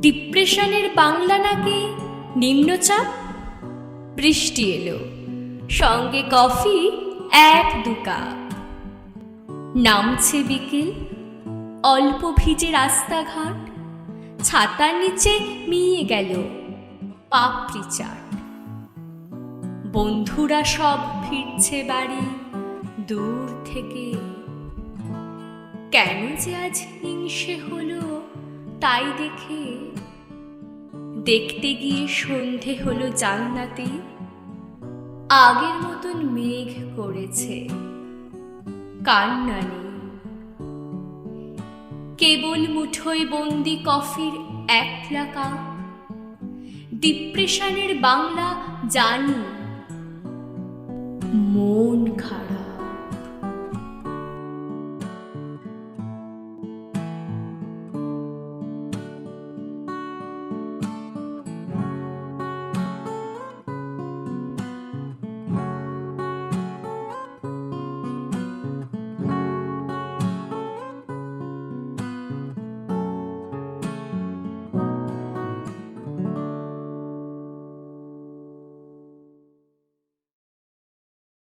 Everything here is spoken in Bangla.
ডিপ্রেশনের বাংলা নাকি নিম্নচাপ? বৃষ্টি এলো। সঙ্গে কফি, এক দু কাপ। নামছে বিকেল, অল্প ভিজে রাস্তাঘাট। ছাতার নিচে মিয়ে গেল পাপড়ি চাট। বন্ধুরা সব ফিরছে বাড়ি দূর থেকে। কেন যে আজ হিংসে হলো? তাই দেখে দেখতে গিয়ে সন্ধে হলো জান্নাতে। আগের মতন মেঘ করেছে। কান্না নেই। কেবল মুঠোয় বন্দি কফির একলা কাপ ডিপ্রেশনের বাংলা জানি। মন খারাপ।